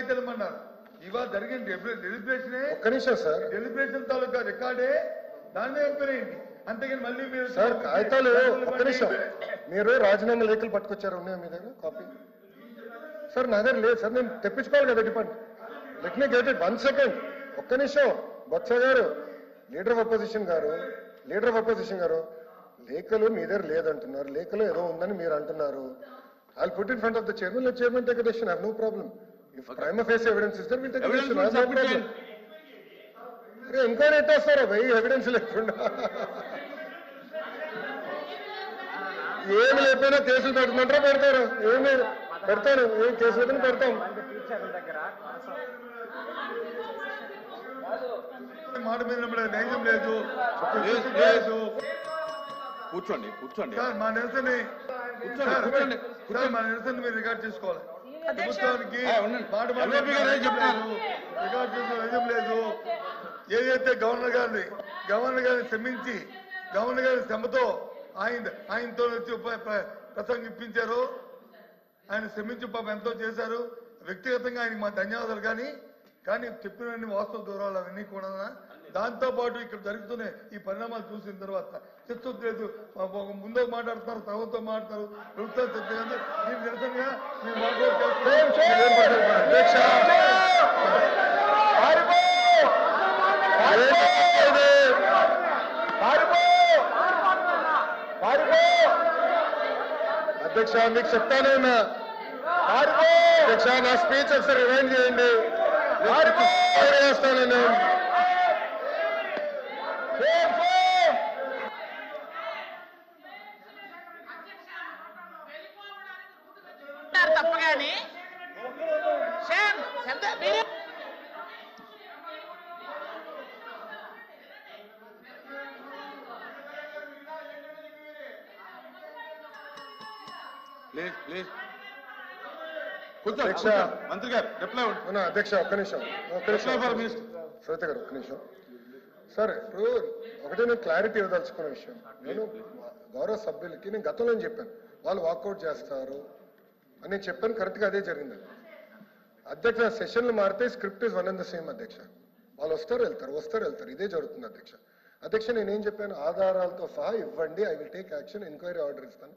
కాగితాలు ఇమ్మన్నారు ఇవాళ జరిగిన డెలిబ్రేషనే ఒక్క నిమిషం సార్. డెలిబ్రేషన్ తాలూకా రికార్డే? దాని మీద ఎంక్వైరీ అంతేగాని మళ్ళీ మీరు సార్ కాగితాలు ఒక్క నిమిషం. మీరు రాజీనామా లేఖలు పట్టుకొచ్చారు? ఉన్నాయా మీ దగ్గర? కాపీ? సార్ నా దగ్గర లేదు. సార్ నేను తెప్పించుకోవాలి కదా depart let me get it one second ఒక్క నిమిషం. బొత్స గారు లీడర్ ఆఫ్ అపోజిషన్ గారు లీడర్ ఆఫ్ అపోజిషన్ గారు లేఖలు మీ దగ్గర లేదంటున్నారు. లేఖలు ఏదో ఉందని మీరు అంటున్నారు. I put in front of the chairman chairman take decision no problem prima facie evidence is there will take Evidence decision will have no submit problem చేయండి. అరే ఎంక్వైరీ ఎట్టేస్తారా భయ్? ఎవిడెన్స్ లేకుండా. ఏమి లేకపోయినా కేసులు పెట్టమంటారా పెడతారు? ఏమి? పెడతాను. ఏం పెట్టినా పెడతాం. మాట మీద నైజం లేదు. కూర్చోండి కూర్చోండి. మా నిరసన కూర్చోండి, మా నిరసన మీరు రికార్డ్ చేసుకోవాలి. ప్రభుత్వానికి గారు ఏం నిజం లేదు ఏదైతే గవర్నర్ గారిని గవర్నర్ గారిని శ్రమించి గవర్నర్ గారి శ్రమతో ఆయన ఆయనతో వచ్చి ప్రసంగిప్పించారు ఆయన శ్రమించి పాపం ఎంతో చేశారు. వ్యక్తిగతంగా ఆయనకి మా ధన్యవాదాలు కానీ కానీ చెప్పినన్ని వాస్తవ దూరాలు అవన్నీ కూడా దాంతో పాటు ఇక్కడ జరుగుతున్న ఈ పరిణామాలు చూసిన తర్వాత చిత్తశుద్ధి లేదు ఒక ముందు మాట్లాడుతున్నారు తర్వాత మాట్లాడతారు. ప్రభుత్వం చర్చ కాదు దీనికి నిరసనగా అధ్యక్ష మీకు చెప్తానే ఉన్నా. అధ్యక్ష నా స్పీచ్ ఒకసారి రిమైండ్ చేయండి. చేస్తాను నేను తప్ప కానీ అధ్యక్ష. మంత్రి గారు రిప్లై అధ్యక్ష ఒక్క నిమిషం. ఒక్క నిమిషం. మినిస్టర్ శ్వేత గారు ఒక్క నిమిషం. సార్ ఇప్పుడు ఒకటే నేను క్లారిటీ ఇవ్వదలుచుకున్న విషయం. నేను గౌరవ సభ్యులకి నేను గతంలో చెప్పాను వాళ్ళు వాకౌట్ చేస్తారు అని నేను చెప్పాను కరెక్ట్గా అదే జరిగింది. అధ్యక్ష సెషన్లు మారితే script is one and the same అధ్యక్ష. వాళ్ళు వస్తారు వెళ్తారు వస్తారు వెళ్తారు. ఇదే జరుగుతుంది అధ్యక్ష. అధ్యక్ష నేనేం చెప్పాను? ఆధారాలతో సహా ఇవ్వండి I will take action enquiry order ఇస్తాను.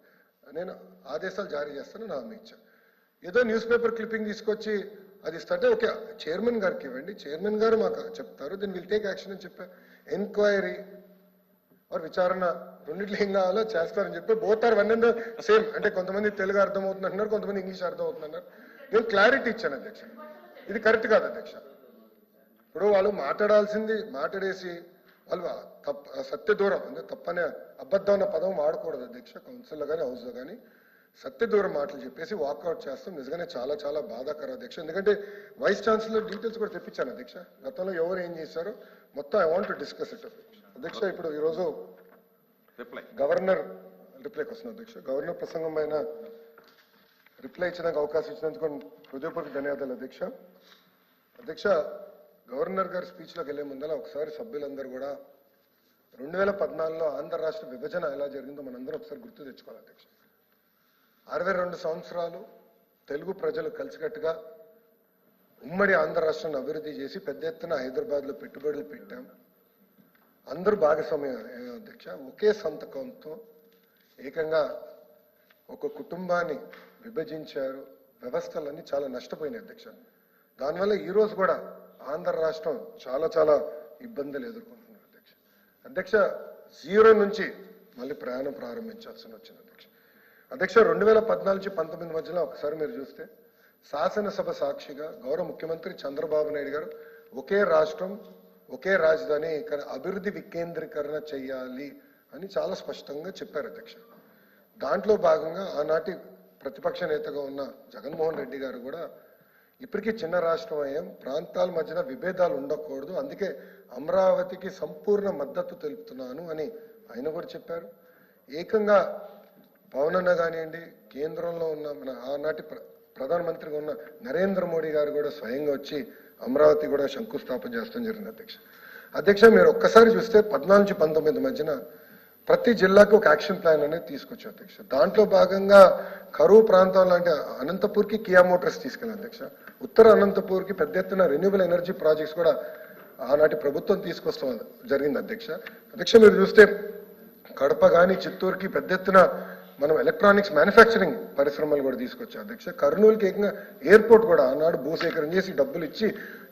నేను ఆదేశాలు జారీ చేస్తాను నా హామీ ఇచ్చాను ఏదో న్యూస్ పేపర్ క్లిప్పింగ్ తీసుకొచ్చి అది ఇస్తుంటే ఓకే చైర్మన్ గారికి ఇవ్వండి. చైర్మన్ గారు మాకు చెప్తారు దీన్ని విల్ టేక్ యాక్షన్ అని చెప్పా ఎంక్వైరీ ఆర్ విచారణ రెండిట్లో ఏం కావాలో చేస్తారని చెప్పి both are one and same అంటే కొంతమంది తెలుగు అర్థం అవుతున్నారు అంటున్నారు కొంతమంది ఇంగ్లీష్ అర్థం అవుతున్నారు అన్నారు నేను క్లారిటీ ఇచ్చాను అధ్యక్ష. ఇది కరెక్ట్ కాదు అధ్యక్ష. ఇప్పుడు వాళ్ళు మాట్లాడాల్సింది మాట్లాడేసి వాళ్ళు తప్ప సత్య దూరం అంటే తప్పనే అబద్ధం అన్న పదం వాడకూడదు అధ్యక్ష. కౌన్సిల్లో కానీ హౌస్లో కానీ సత్య దూరం మాటలు చెప్పేసి వాకౌట్ చేస్తాం. నిజంగానే చాలా చాలా బాధాకర అధ్యక్ష. ఎందుకంటే వైస్ ఛాన్సలర్ డీటెయిల్స్ కూడా తెప్పించాను అధ్యక్ష. గతంలో ఎవరు ఏం చేశారో మొత్తం ఐ వాంట్ డిస్కస్ ఇట్ అధ్యక్ష ఇప్పుడు ఈరోజు రిప్లై గవర్నర్ రిప్లైకి వస్తుంది అధ్యక్ష. గవర్నర్ ప్రసంగం పైన రిప్లై ఇచ్చడానికి అవకాశం ఇచ్చినందుకు హృదయపూర్వక ధన్యవాదాలు అధ్యక్ష. అధ్యక్ష గవర్నర్ గారి స్పీచ్లోకి వెళ్ళే ముందర ఒకసారి సభ్యులందరూ కూడా రెండు వేల పద్నాలుగులో ఆంధ్ర రాష్ట్ర విభజన ఎలా జరిగిందో మనందరం ఒకసారి గుర్తు తెచ్చుకోవాలి అధ్యక్ష. అరవై రెండు సంవత్సరాలు తెలుగు ప్రజలు కలిసికట్టుగా ఉమ్మడి ఆంధ్ర రాష్ట్రాన్ని అభివృద్ధి చేసి పెద్ద ఎత్తున హైదరాబాద్లో పెట్టుబడులు పెట్టాం. అందరూ భాగస్వామ్యం అధ్యక్ష ఒకే సంతకంతో ఏకంగా ఒక కుటుంబాన్ని విభజించారు. వ్యవస్థలన్నీ చాలా నష్టపోయినాయి అధ్యక్ష. దానివల్ల ఈరోజు కూడా ఆంధ్ర రాష్ట్రం చాలా చాలా ఇబ్బందులు ఎదుర్కొంటున్నారు అధ్యక్ష. అధ్యక్ష జీరో నుంచి మళ్ళీ ప్రయాణం ప్రారంభించాల్సి వచ్చింది అధ్యక్ష. అధ్యక్ష రెండు వేల పద్నాలుగు పంతొమ్మిది మధ్యలో ఒకసారి మీరు చూస్తే శాసనసభ సాక్షిగా గౌరవ ముఖ్యమంత్రి చంద్రబాబు నాయుడు గారు ఒకే రాష్ట్రం ఒకే రాజధాని ఇక్కడ అభివృద్ధి వికేంద్రీకరణ చేయాలి అని చాలా స్పష్టంగా చెప్పారు అధ్యక్ష. దాంట్లో భాగంగా ఆనాటి ప్రతిపక్ష నేతగా ఉన్న జగన్మోహన్ రెడ్డి గారు కూడా ఇప్పటికీ చిన్న రాష్ట్రం అయ్యాం ప్రాంతాల మధ్యన విభేదాలు ఉండకూడదు అందుకే అమరావతికి సంపూర్ణ మద్దతు తెలుపుతున్నాను అని ఆయన కూడా చెప్పారు. ఏకంగా పవన్ అన్న కానివ్వండి కేంద్రంలో ఉన్న మన ఆనాటి ప్ర- ప్రధానమంత్రిగా ఉన్న నరేంద్ర మోడీ గారు కూడా స్వయంగా వచ్చి అమరావతి కూడా శంకుస్థాపన చేస్తాం జరిగింది అధ్యక్ష. అధ్యక్ష మీరు ఒక్కసారి చూస్తే పద్నాలుగు పంతొమ్మిది మధ్యన ప్రతి జిల్లాకు ఒక యాక్షన్ ప్లాన్ అనేది తీసుకొచ్చాం అధ్యక్ష. దాంట్లో భాగంగా కరువు ప్రాంతం లాంటి అనంతపూర్కి కియా మోటార్స్ తీసుకెళ్ళాం అధ్యక్ష. ఉత్తర అనంతపూర్కి పెద్ద ఎత్తున రెన్యూబుల్ ఎనర్జీ ప్రాజెక్ట్స్ కూడా ఆనాటి ప్రభుత్వం తీసుకొస్తాం జరిగింది అధ్యక్ష. అధ్యక్ష మీరు చూస్తే కడప కానీ చిత్తూరుకి పెద్ద ఎత్తున మనం ఎలక్ట్రానిక్స్ మ్యానుఫ్యాక్చరింగ్ పరిశ్రమలు కూడా తీసుకొచ్చాం. అధ్యక్ష కర్నూలుకి ఏకంగా ఎయిర్పోర్ట్ కూడా ఆనాడు భూసేకరణ చేసి డబ్బులు ఇచ్చి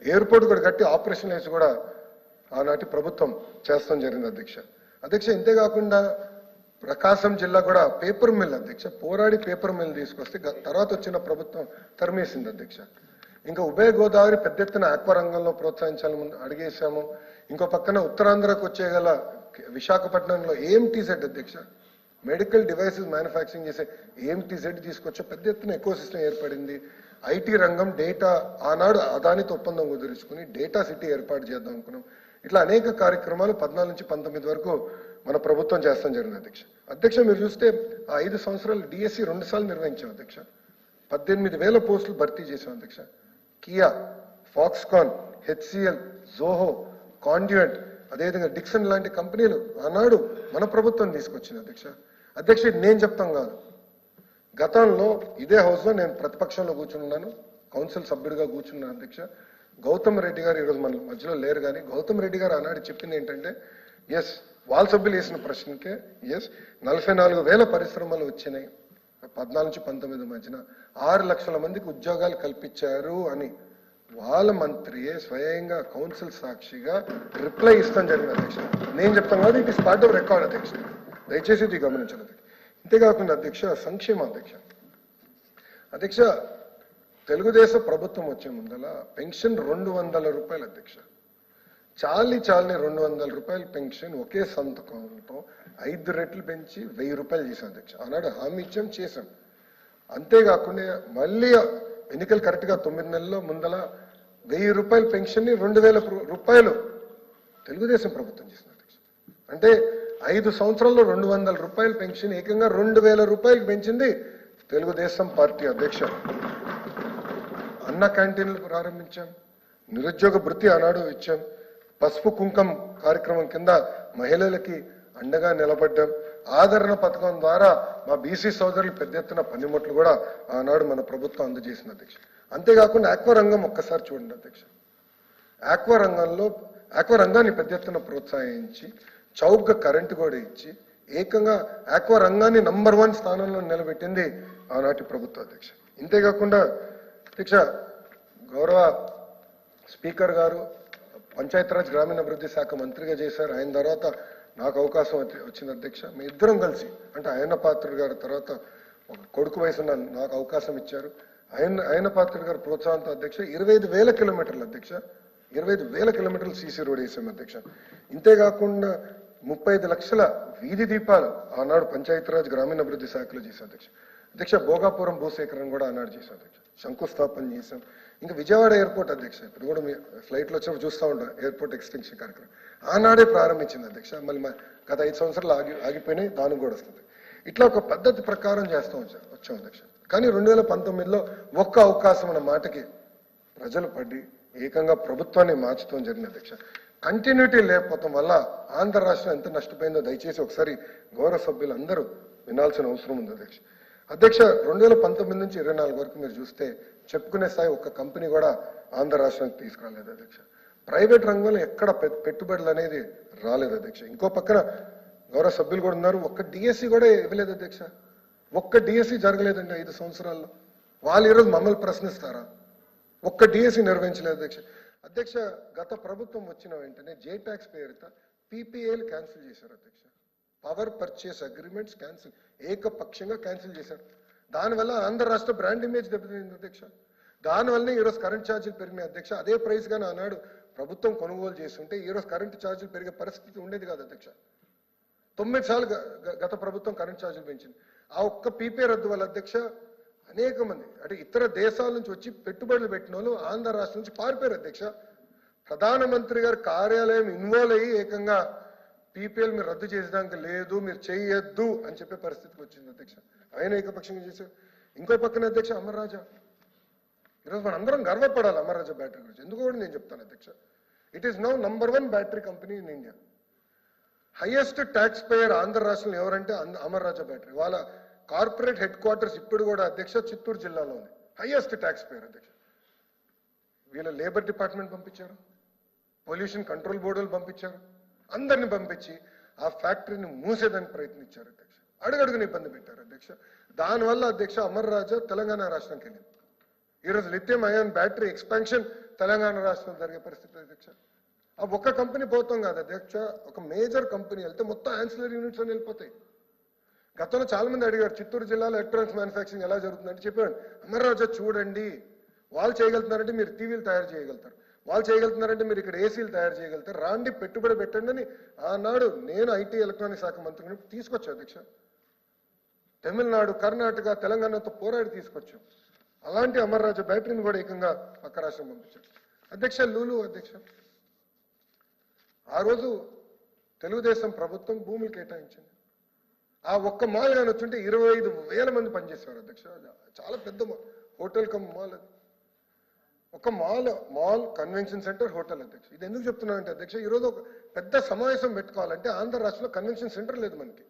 ఎయిర్పోర్ట్ కూడా కట్టి ఆపరేషన్ వేసి కూడా ఆనాటి ప్రభుత్వం చేస్తాం జరిగింది అధ్యక్ష. అధ్యక్ష ఇంతేకాకుండా ప్రకాశం జిల్లా కూడా పేపర్ మిల్ అధ్యక్ష పోరాడి పేపర్ మిల్ తీసుకొస్తే తర్వాత వచ్చిన ప్రభుత్వం తరిమేసింది అధ్యక్ష. ఇంకా ఉభయ గోదావరి పెద్ద ఎత్తున ఆక్వా రంగంలో ప్రోత్సహించాలని అడిగేశాము. ఇంకో పక్కన ఉత్తరాంధ్రకు వచ్చేగల విశాఖపట్నంలో ఏఎంటీజెడ్ అధ్యక్ష మెడికల్ డివైసెస్ మ్యానుఫ్యాక్చరింగ్ చేసే ఏఎంటీజెడ్ తీసుకొచ్చే పెద్ద ఎత్తున ఎకో సిస్టమ్ ఏర్పడింది ఐటీ రంగం డేటా ఆనాడు అదానితో ఒప్పందం కుదుర్చుకుని డేటా సిటీ ఏర్పాటు చేద్దాం అనుకున్నాం. ఇట్లా అనేక కార్యక్రమాలు పద్నాలుగు నుంచి పంతొమ్మిది వరకు మన ప్రభుత్వం చేస్తాం జరిగింది అధ్యక్ష. అధ్యక్ష మీరు చూస్తే ఆ ఐదు సంవత్సరాలు డిఎస్సి రెండు సార్లు నిర్వహించాం అధ్యక్ష. పద్దెనిమిది వేల పోస్టులు భర్తీ చేసాం అధ్యక్ష. Kia Foxconn HCL Zoho Conduent అదేవిధంగా డిక్సన్ లాంటి కంపెనీలు ఆనాడు మన ప్రభుత్వం తీసుకొచ్చింది అధ్యక్ష. అధ్యక్ష నేను చెప్తాం కాదు. గతంలో ఇదే హౌస్లో నేను ప్రతిపక్షంలో కూర్చున్నాను కౌన్సిల్ సభ్యుడిగా కూర్చున్నాను అధ్యక్ష. గౌతమ్ రెడ్డి గారు ఈరోజు మన మధ్యలో లేరు కానీ గౌతమ్ రెడ్డి గారు ఆనాడు చెప్పింది ఏంటంటే ఎస్ వాళ్ళ సభ్యులు వేసిన ప్రశ్నకే ఎస్ నలభై నాలుగు వేల పరిశ్రమలు వచ్చినాయి. పద్నాలుగు నుంచి పంతొమ్మిది మధ్యన ఆరు లక్షల మందికి ఉద్యోగాలు కల్పించారు అని వాళ్ళ మంత్రియే స్వయంగా కౌన్సిల్ సాక్షిగా రిప్లై ఇస్తాం జరిగింది అధ్యక్ష. నేను చెప్తాను కాదు it is part of record అధ్యక్ష. దయచేసి ఇది గమనించాలి అంతేకాకుండా అధ్యక్ష సంక్షేమ అధ్యక్ష. అధ్యక్ష తెలుగుదేశం ప్రభుత్వం వచ్చే ముందల పెన్షన్ రెండు వందల రూపాయలు అధ్యక్ష. చాలి చాలని రెండు వందల రూపాయల పెన్షన్ ఒకే సంతకంతో ఐదు రెట్లు పెంచి వెయ్యి రూపాయలు చేశాం అధ్యక్ష. ఆనాడు హామీ ఇచ్చాం చేశాం. అంతేకాకుండా మళ్ళీ ఎన్నికలు కరెక్ట్గా తొమ్మిది నెలల్లో ముందల వెయ్యి రూపాయల పెన్షన్ని రెండు వేల రూపాయలు తెలుగుదేశం ప్రభుత్వం చేసింది అధ్యక్ష. అంటే ఐదు సంవత్సరాల్లో రెండు వందల రూపాయలు పెన్షన్ ఏకంగా రెండు వేల రూపాయలు పెంచింది తెలుగుదేశం పార్టీ అధ్యక్ష అన్న క్యాంటీన్లు ప్రారంభించాం నిరుద్యోగ వృత్తి ఆనాడు ఇచ్చాం పసుపు కుంకం కార్యక్రమం కింద మహిళలకి అండగా నిలబడ్డాం. ఆదరణ పథకం ద్వారా మా బీసీ సోదరులు పెద్ద ఎత్తున పనిముట్లు కూడా ఆనాడు మన ప్రభుత్వం అందజేసింది అధ్యక్ష అంతేకాకుండా ఆక్వా రంగం ఒక్కసారి చూడండి అధ్యక్ష ఆక్వా రంగంలో ఆక్వా రంగాన్ని పెద్ద ఎత్తున ప్రోత్సహించి చౌకగా కరెంటు కూడా ఇచ్చి ఏకంగా ఆక్వా రంగాన్ని నంబర్ వన్ స్థానంలో నిలబెట్టింది ఆనాటి ప్రభుత్వ అధ్యక్ష. ఇంతేకాకుండా అధ్యక్ష గౌరవ స్పీకర్ గారు పంచాయతీరాజ్ గ్రామీణాభివృద్ధి శాఖ మంత్రిగా చేశారు. ఆయన తర్వాత నాకు అవకాశం వచ్చింది అధ్యక్ష. మీ ఇద్దరం కలిసి అంటే ఆయన పాత్ర గారి తర్వాత ఒక కొడుకు వయసున్న నాకు అవకాశం ఇచ్చారు. ఆయన ఆయన పాత్ర గారు ప్రోత్సాహంతో అధ్యక్ష ఇరవై ఐదు వేల కిలోమీటర్లు అధ్యక్ష ఇరవై ఐదు వేల కిలోమీటర్లు సీసీ రోడ్ వేసాం అధ్యక్ష. ఇంతేకాకుండా ముప్పై ఐదు లక్షల వీధి దీపాలు ఆనాడు పంచాయతీరాజ్ గ్రామీణాభివృద్ధి శాఖలో చేశాం అధ్యక్ష. అధ్యక్ష భోగాపురం భూసేకరణ కూడా ఆనాడు చేశాం అధ్యక్ష. శంకుస్థాపన చేశాం. ఇంకా విజయవాడ ఎయిర్పోర్ట్ అధ్యక్ష ఇప్పుడు కూడా మీ ఫ్లైట్లో వచ్చినప్పుడు చూస్తూ ఉంటాం ఎయిర్పోర్ట్ ఎక్స్టెన్షన్ కార్యక్రమం. ఆనాడే ప్రారంభించింది అధ్యక్ష. మళ్ళీ గత ఐదు సంవత్సరాలు ఆగి ఆగిపోయినాయి దానికి కూడా వస్తుంది. ఇట్లా ఒక పద్ధతి ప్రకారం చేస్తూ వచ్చాం వచ్చాం అధ్యక్ష. కానీ రెండు వేల పంతొమ్మిదిలో ఒక్క అవకాశం అన్న మాటకి ప్రజలు పడి ఏకంగా ప్రభుత్వాన్ని మార్చడం జరిగింది అధ్యక్ష. కంటిన్యూటీ లేకపోవటం వల్ల ఆంధ్ర రాష్ట్రం ఎంత నష్టపోయిందో దయచేసి ఒకసారి గౌరవ సభ్యులు అందరూ వినాల్సిన అవసరం ఉంది అధ్యక్ష. అధ్యక్ష రెండు వేల పంతొమ్మిది నుంచి ఇరవై నాలుగు వరకు మీరు చూస్తే చెప్పుకునే స్థాయి ఒక్క కంపెనీ కూడా ఆంధ్ర రాష్ట్రానికి తీసుకురాలేదు అధ్యక్ష. ప్రైవేట్ రంగంలో ఎక్కడ పె- పెట్టుబడులు అనేది రాలేదు అధ్యక్ష. ఇంకో పక్కన గౌరవ సభ్యులు కూడా ఉన్నారు. ఒక్క డిఎస్సి కూడా ఇవ్వలేదు అధ్యక్ష. ఒక్క డిఎస్సి జరగలేదండి ఐదు సంవత్సరాల్లో. వాళ్ళు ఈరోజు మమ్మల్ని ప్రశ్నిస్తారా? ఒక్క డిఎస్సి నిర్వహించలేదు అధ్యక్ష. అధ్యక్ష గత ప్రభుత్వం వచ్చిన వెంటనే జే ట్యాక్స్ పేరిట పీపీఏలు క్యాన్సిల్ చేశారు అధ్యక్ష. పవర్ పర్చేస్ అగ్రిమెంట్స్ క్యాన్సిల్ ఏకపక్షంగా క్యాన్సిల్ చేశారు. దానివల్ల ఆంధ్ర రాష్ట్ర బ్రాండ్ ఇమేజ్ దెబ్బతింది అధ్యక్ష. దానివల్లనే ఈరోజు కరెంట్ ఛార్జీలు పెరిగినాయి అధ్యక్ష. అదే ప్రైస్ గానే ఆనాడు ప్రభుత్వం కొనుగోలు చేస్తుంటే ఈరోజు కరెంట్ ఛార్జీలు పెరిగే పరిస్థితి ఉండేది కాదు అధ్యక్ష. తొమ్మిది సార్లు గత ప్రభుత్వం కరెంట్ ఛార్జీలు పెంచింది. ఆ ఒక్క పీపీ రద్దు వల్ల అధ్యక్ష అనేక మంది అంటే ఇతర దేశాల నుంచి వచ్చి పెట్టుబడులు పెట్టిన వాళ్ళు ఆంధ్ర రాష్ట్రం నుంచి పారిపోయారు అధ్యక్ష. ప్రధానమంత్రి గారి కార్యాలయం ఇన్వాల్వ్ అయ్యి ఏకంగా పీపీఎల్ మీరు రద్దు చేసడానికి లేదు మీరు చేయొద్దు అని చెప్పే పరిస్థితికి వచ్చింది అధ్యక్ష. ఆయన ఏకపక్షంగా చేశారు. ఇంకో పక్కన అధ్యక్ష అమర్రాజా. ఈరోజు మనం అందరం గర్వపడాలి అమర్రాజా బ్యాటరీ గురించి. ఎందుకు కూడా నేను చెప్తాను అధ్యక్ష. It is now number one battery company in India highest taxpayer Andhra రాష్ట్రంలో ఎవరంటే అంద- బ్యాటరీ. వాళ్ళ కార్పొరేట్ హెడ్ క్వార్టర్స్ ఇప్పుడు కూడా అధ్యక్ష చిత్తూరు జిల్లాలో ఉంది హైయెస్ట్ ట్యాక్స్ పేయర్ అధ్యక్ష. వీళ్ళ లేబర్ డిపార్ట్మెంట్ పంపించారు. పొల్యూషన్ కంట్రోల్ బోర్డులు పంపించారు. అందరిని పంపించి ఆ ఫ్యాక్టరీని మూసేదానికి ప్రయత్నించారు అధ్యక్ష. అడుగడుగుని ఇబ్బంది పెట్టారు అధ్యక్ష. దానివల్ల అధ్యక్ష అమర్ రాజా తెలంగాణ రాష్ట్రానికి వెళ్ళింది. ఈరోజు lithium ion battery expansion Telangana రాష్ట్రంలో జరిగే పరిస్థితి అధ్యక్ష. ఆ ఒక్క కంపెనీ పోతాం కాదు అధ్యక్ష. ఒక మేజర్ కంపెనీ వెళ్తే మొత్తం ఆన్సిలర్ యూనిట్స్ అని వెళ్ళిపోతాయి. గతంలో చాలా మంది అడిగారు చిత్తూరు జిల్లాలో ఎలక్ట్రానిక్స్ మ్యానుఫ్యాక్చరింగ్ ఎలా జరుగుతుందంటే చెప్పాను అమర్రాజా చూడండి వాళ్ళు చేయగలుగుతున్నారంటే మీరు టీవీలు తయారు చేయగలుగుతారు. వాళ్ళు చేయగలుగుతున్నారంటే మీరు ఇక్కడ ఏసీలు తయారు చేయగలుగుతారు. రాండి పెట్టుబడి పెట్టండి అని ఆనాడు నేను ఐటీ ఎలక్ట్రానిక్ శాఖ మంత్రిని తీసుకొచ్చా అధ్యక్ష. తమిళనాడు కర్ణాటక తెలంగాణతో పోరాడి తీసుకొచ్చాం. అలాంటి అమర్ రాజా బ్యాటరీని కూడా ఏకంగా పక్క రాష్ట్రం పంపించాడు. అధ్యక్ష లూలు అధ్యక్ష ఆ రోజు తెలుగుదేశం ప్రభుత్వం భూములు కేటాయించింది. ఆ ఒక్క మాల్ కానీ వచ్చింటే ఇరవై ఐదు వేల మంది పనిచేసేవారు అధ్యక్ష. చాలా పెద్ద మాల్. హోటల్ కమ్ మాల్ అది. ఒక mall mall convention centre hotel అధ్యక్ష. ఇది ఎందుకు చెప్తున్నానంటే అధ్యక్ష ఈరోజు ఒక పెద్ద సమావేశం పెట్టుకోవాలంటే ఆంధ్ర రాష్ట్రంలో కన్వెన్షన్ సెంటర్ లేదు మనకి.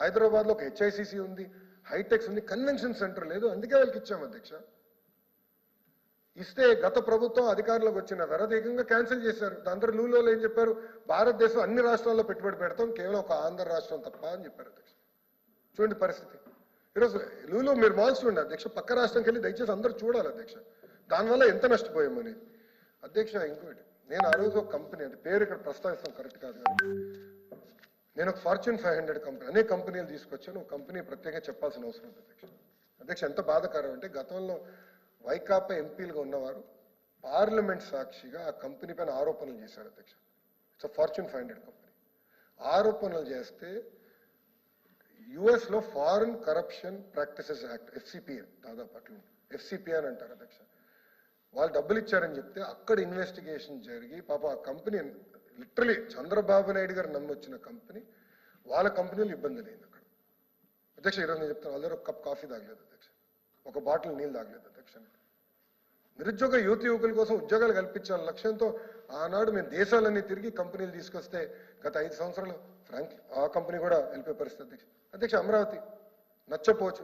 హైదరాబాద్లో ఒక హెచ్ఐసిసి ఉంది హైటెక్స్ ఉంది కన్వెన్షన్ సెంటర్ లేదు. అందుకే వాళ్ళకి ఇచ్చాము అధ్యక్ష. ఇస్తే గత ప్రభుత్వం అధికారంలోకి వచ్చిన వెరదీకంగా క్యాన్సిల్ చేశారు. అందరూ లూలో ఏం చెప్పారు. భారతదేశం అన్ని రాష్ట్రాల్లో పెట్టుబడి పెడతాం. కేవలం ఒక ఆంధ్ర రాష్ట్రం తప్ప అని చెప్పారు అధ్యక్ష. చూడండి పరిస్థితి. ఈరోజు లూలో మీరు మాల్స్ చూడండి అధ్యక్ష. పక్క రాష్ట్రంకి వెళ్ళి దయచేసి అందరూ చూడాలి అధ్యక్ష. దానివల్ల ఎంత నష్టపోయామని అధ్యక్ష ఇంకోటి. నేను ఆ రోజు ఒక కంపెనీ అంటే పేరు ఇక్కడ ప్రస్తావిస్తాం కరెక్ట్ కాదు కానీ నేను ఒక ఫార్చ్యూన్ ఫైవ్ హండ్రెడ్ కంపెనీ అనేక కంపెనీలు తీసుకొచ్చాను. ఒక కంపెనీ ప్రత్యేకంగా చెప్పాల్సిన అవసరం ఉంది అధ్యక్ష. అధ్యక్ష ఎంత బాధకరం అంటే గతంలో వైకాపా ఎంపీలుగా ఉన్నవారు పార్లమెంట్ సాక్షిగా ఆ కంపెనీ పైన ఆరోపణలు చేశారు అధ్యక్ష. It's Fortune five hundred company ఆరోపణలు చేస్తే యుఎస్లో foreign corruption practices act FCPA దాదాపు అట్లా ఎఫ్సిపిఏ అని అంటారు అధ్యక్ష. వాళ్ళు డబ్బులు ఇచ్చారని చెప్తే అక్కడ ఇన్వెస్టిగేషన్ జరిగి పాప ఆ కంపెనీ లిటరలీ చంద్రబాబు నాయుడు గారు నమ్మొచ్చిన కంపెనీ వాళ్ళ కంపెనీలు ఇబ్బంది లేదు అక్కడ. అధ్యక్ష ఈరోజు నేను చెప్తాను వాళ్ళ దగ్గర ఒక కప్ కాఫీ తాగలేదు అధ్యక్ష. ఒక బాటిల్ నీళ్ళు తాగలేదు అధ్యక్ష. నిరుద్యోగ యువత యువకుల కోసం ఉద్యోగాలు కల్పించాల లక్ష్యంతో ఆనాడు మేము దేశాలన్నీ తిరిగి కంపెనీలు తీసుకొస్తే గత ఐదు సంవత్సరాలు ఫ్రాంక్ ఆ కంపెనీ కూడా వెళ్ళిపోయే పరిస్థితి. అధ్యక్ష అధ్యక్ష అమరావతి నచ్చపోవచ్చు.